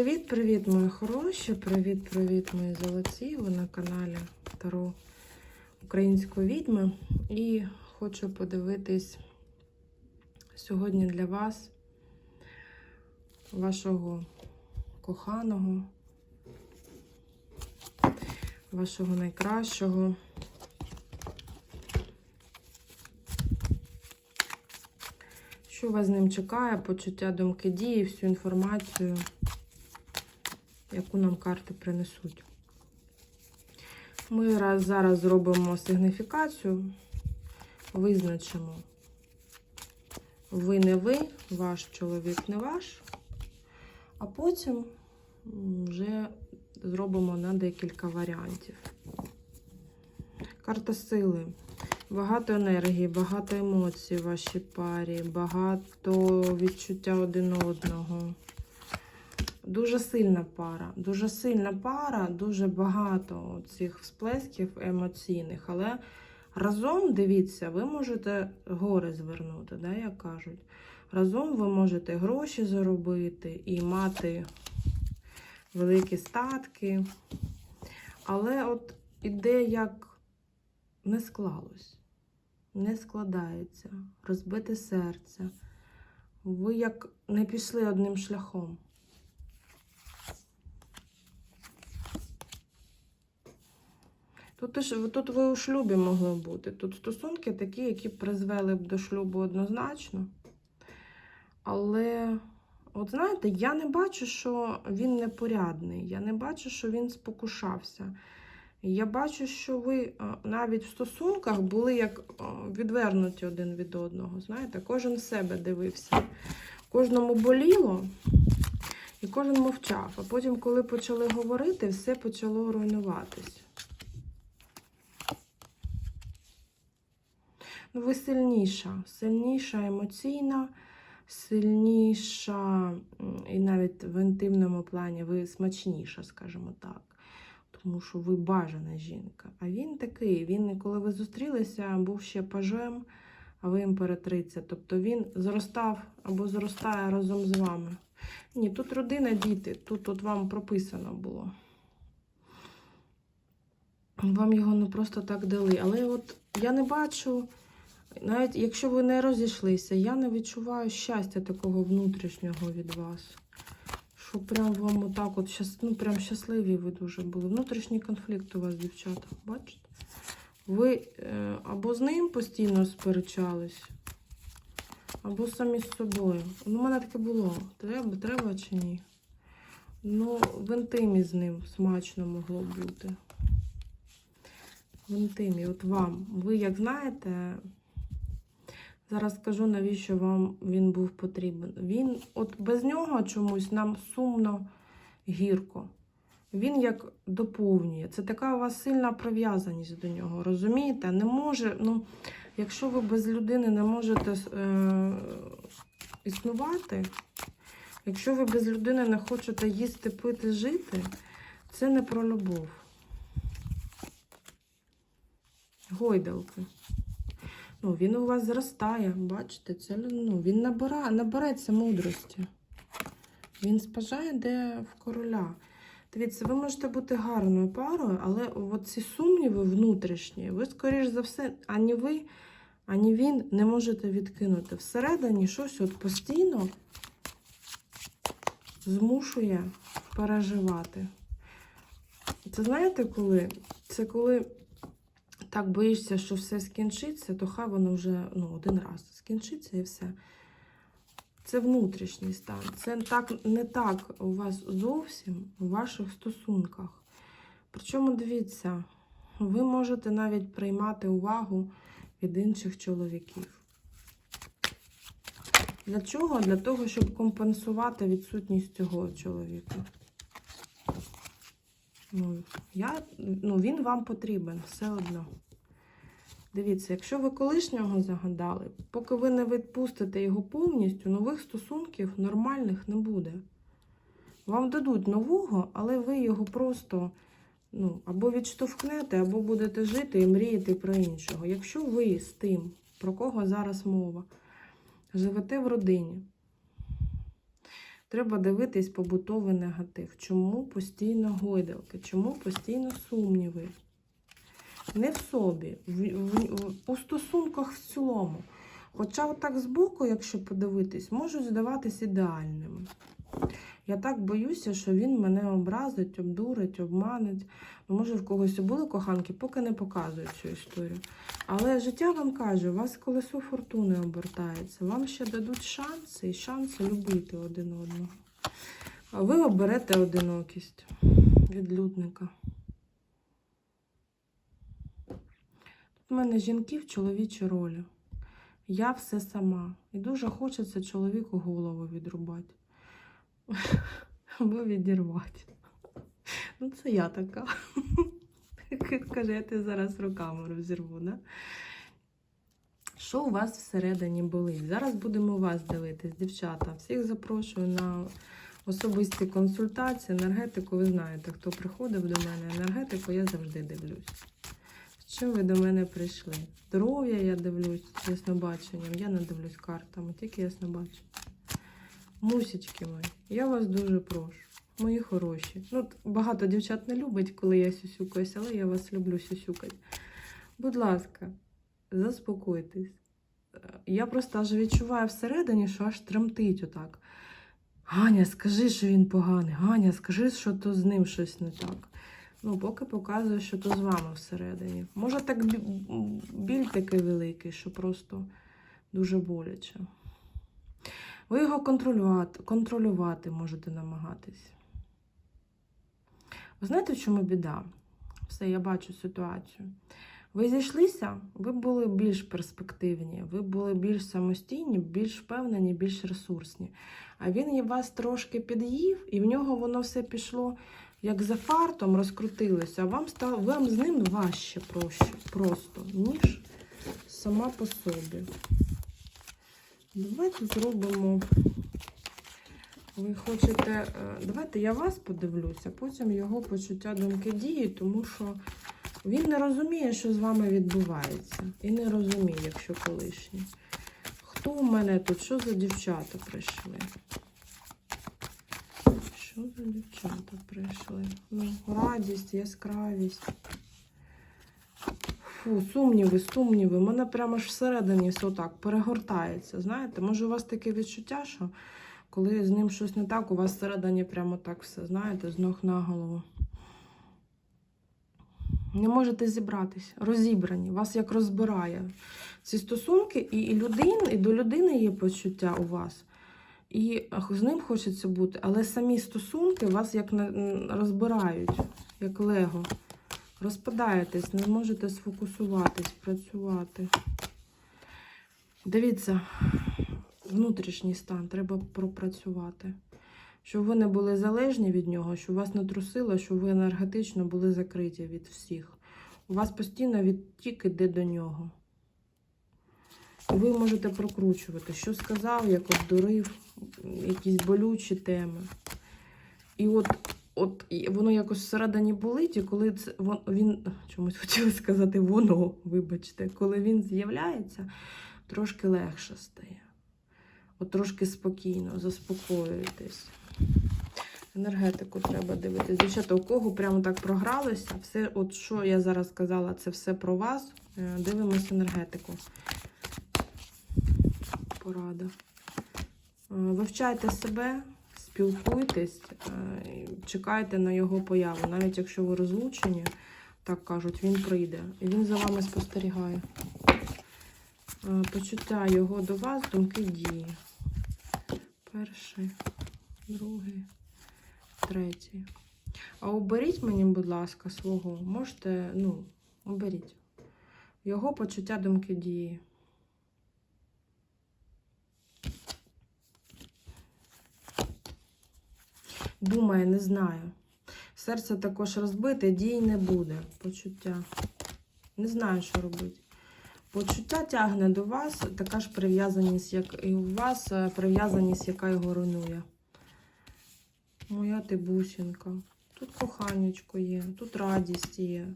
Привіт-привіт, мої хороші! Привіт-привіт, мої золоті! Ви на каналі Таро Української відьми. І хочу подивитись сьогодні для вас, вашого коханого, вашого найкращого. Що вас з ним чекає, почуття думки дії, всю інформацію, яку нам карти принесуть. Ми раз зараз зробимо сигніфікацію, визначимо, ви не ви, ваш чоловік не ваш, а потім вже зробимо на декілька варіантів. Карта сили. Багато енергії, багато емоцій в вашій парі, багато відчуття один одного. Дуже сильна пара. Дуже сильна пара, дуже багато цих всплесків емоційних. Але разом, дивіться, ви можете гори звернути, да, як кажуть. Разом ви можете гроші заробити і мати великі статки. Але от іде як не склалось не складається, розбите серце. Ви як не пішли одним шляхом. Тут, тут ви у шлюбі могли бути. Тут стосунки такі, які призвели б до шлюбу однозначно. Але, от знаєте, я не бачу, що він непорядний. Я не бачу, що він спокушався. Я бачу, що ви е, навіть в стосунках були як е, відвернуті один від одного. Знаєте, кожен себе дивився. Кожному боліло, і кожен мовчав. А потім, коли почали говорити, все почало руйнуватись. Ну, ви сильніша, сильніша емоційна, сильніша, і навіть в інтимному плані ви смачніша, скажімо так тому що ви бажана жінка. А він такий, він, коли ви зустрілися, був ще пажем, а ви імператриця. Тобто він зростав або зростає разом з вами. Ні, тут родина, діти, тут от вам прописано було. Вам його не просто так дали. Але от я не бачу, навіть якщо ви не розійшлися, я не відчуваю щастя такого внутрішнього від вас. Що прям вам отак от ну, прям щасливі ви дуже були. Внутрішній конфлікт у вас, дівчата, бачите? Ви е, або з ним постійно сперечались, або самі з собою. Ну, у мене таке було. Треба, треба чи ні? Ну, в інтимі з ним смачно могло бути. В інтимі, от вам. Ви, як знаєте, Зараз скажу, навіщо вам він був потрібен. Він, от без нього чомусь нам сумно гірко. Він як доповнює. Це така у вас сильна прив'язаність до нього. Розумієте? Не може, ну, якщо ви без людини не можете е, існувати, якщо ви без людини не хочете їсти, пити, жити, це не про любов. Гойдалки. Ну, він у вас зростає, бачите, це ну, він набира, набереться мудрості. Він спажає, де в короля. Дивіться, ви можете бути гарною парою, але ці сумніви внутрішні, ви, скоріш за все, ані ви, ані він не можете відкинути. Всередині щось от постійно змушує переживати. Це знаєте коли? Це коли так боїшся, що все скінчиться, то хай воно вже ну, один раз скінчиться і все. Це внутрішній стан. Це так, не так у вас зовсім у ваших стосунках. Причому, дивіться, ви можете навіть приймати увагу від інших чоловіків. Для чого? Для того, щоб компенсувати відсутність цього чоловіка. Ну, я, ну, він вам потрібен все одно. Дивіться, якщо ви колишнього загадали, поки ви не відпустите його повністю, нових стосунків нормальних не буде. Вам дадуть нового, але ви його просто ну, або відштовхнете, або будете жити і мріяти про іншого. Якщо ви з тим, про кого зараз мова, живете в родині, Треба дивитись побутовий негатив. Чому постійно гойдалки? Чому постійно сумніви? Не в собі, в, в, в- у стосунках в цілому. Хоча отак збоку, якщо подивитись, можуть здаватись ідеальними. Я так боюся, що він мене образить, обдурить, обманить. Ну, може, в когось і були коханки, поки не показують цю історію. Але життя вам каже, у вас колесо фортуни обертається. Вам ще дадуть шанси і шанси любити один одного. А ви оберете одинокість відлюдника. Тут в мене жінки в чоловічій ролі. Я все сама. І дуже хочеться чоловіку голову відрубати. Або відірвати. Ну, це я така. Каже, я ти зараз руками розірву, да? Що у вас всередині болить? Зараз будемо вас дивитись, дівчата. Всіх запрошую на особисті консультації, енергетику. Ви знаєте, хто приходив до мене. Енергетику я завжди дивлюсь. З чим ви до мене прийшли? Здоров'я я дивлюсь яснобаченням. Я не дивлюсь картами, тільки яснобачення. Мусічки мої, я вас дуже прошу. Мої хороші. Ну, багато дівчат не любить, коли я сюсюкаюсь, але я вас люблю сюсюкати. Будь ласка, заспокойтесь. Е, Я просто аж відчуваю всередині, що аж тремтить отак. Ганя, скажи, що він поганий. Ганя, скажи, що то з ним щось не так. Ну, поки показує, що то з вами всередині. Може, так біль такий великий, що просто дуже боляче. Ви його контролювати, контролювати можете намагатись. Ви знаєте, в чому біда? Все, я бачу ситуацію. Ви зійшлися, ви були більш перспективні, ви були більш самостійні, більш впевнені, більш ресурсні. А він вас трошки під'їв, і в нього воно все пішло як за фартом, розкрутилося, а вам стало вам з ним важче проще, просто, ніж сама по собі. Давайте зробимо. Ви хочете. е, Давайте я вас подивлюся, потім його почуття думки дії, тому що він не розуміє, що з вами відбувається. І не розуміє, якщо колишній. Хто у мене тут? Що за дівчата прийшли? Що за дівчата прийшли? Ну, радість, яскравість. Фу, сумніви, сумніви. У мене прямо ж всередині все так перегортається. Знаєте, може, у вас таке відчуття, що коли з ним щось не так, у вас всередині прямо так все, знаєте, з ног на голову. Не можете зібратись, розібрані, вас як розбирає. Ці стосунки, і, людин, і до людини є почуття у вас. І з ним хочеться бути, але самі стосунки вас як розбирають, як лего. Розпадаєтесь, не можете сфокусуватись, працювати. Дивіться, внутрішній стан треба пропрацювати. Щоб ви не були залежні від нього, щоб вас не трусило, щоб ви енергетично були закриті від всіх. У вас постійно відтік іде до нього. Ви можете прокручувати, що сказав, як обдурив, якісь болючі теми. І от, от і воно якось всередині болить, і коли це, вон- він, чомусь хотіла сказати, воно, вибачте, коли він з'являється, трошки легше стає. От трошки спокійно, заспокоюєтесь. Енергетику треба дивитися. Дівчата, у кого прямо так програлося, все, от що я зараз сказала, це все про вас. Е, Дивимось енергетику. Порада. Е, Вивчайте себе, спілкуйтесь, е, чекайте на його появу. Навіть якщо ви розлучені, так кажуть, він прийде. І він за вами спостерігає. Е, Почуття його до вас, думки дії. Перший, другий, третій. А оберіть мені, будь ласка, свого. Можете, ну, оберіть. Його почуття думки дії. Думає, не знаю. Серце також розбите, дій не буде. Почуття. Не знаю, що робити. Почуття тягне до вас, така ж прив'язаність, як і у вас, е, прив'язаність, яка його руйнує. Моя ти бусінка. Тут коханечко є, тут радість є,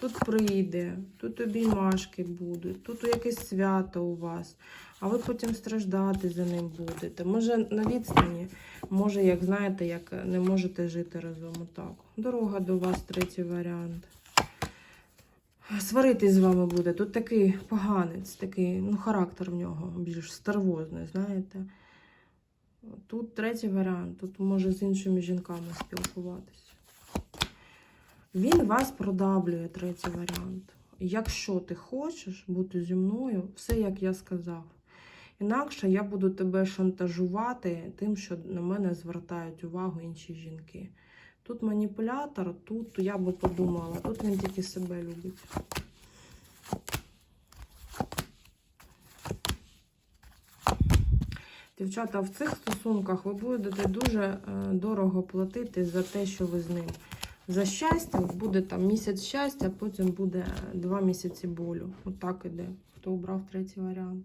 тут прийде, тут обіймашки будуть, тут якесь свято у вас, а ви потім страждати за ним будете. Може на відстані, може, як знаєте, як не можете жити разом. Отак. Дорога до вас, третій варіант. Сваритись з вами буде. Тут такий поганець, такий, ну, характер в нього більш стервозний, знаєте. Тут третій варіант, тут може з іншими жінками спілкуватися. Він вас продавлює, третій варіант. Якщо ти хочеш бути зі мною, все як я сказав. Інакше я буду тебе шантажувати тим, що на мене звертають увагу інші жінки. Тут маніпулятор, тут я би подумала, тут він тільки себе любить. Дівчата, в цих стосунках ви будете дуже е, дорого платити за те, що ви з ним. За щастя, буде там місяць щастя, потім буде два місяці болю. Отак іде. Хто обрав третій варіант?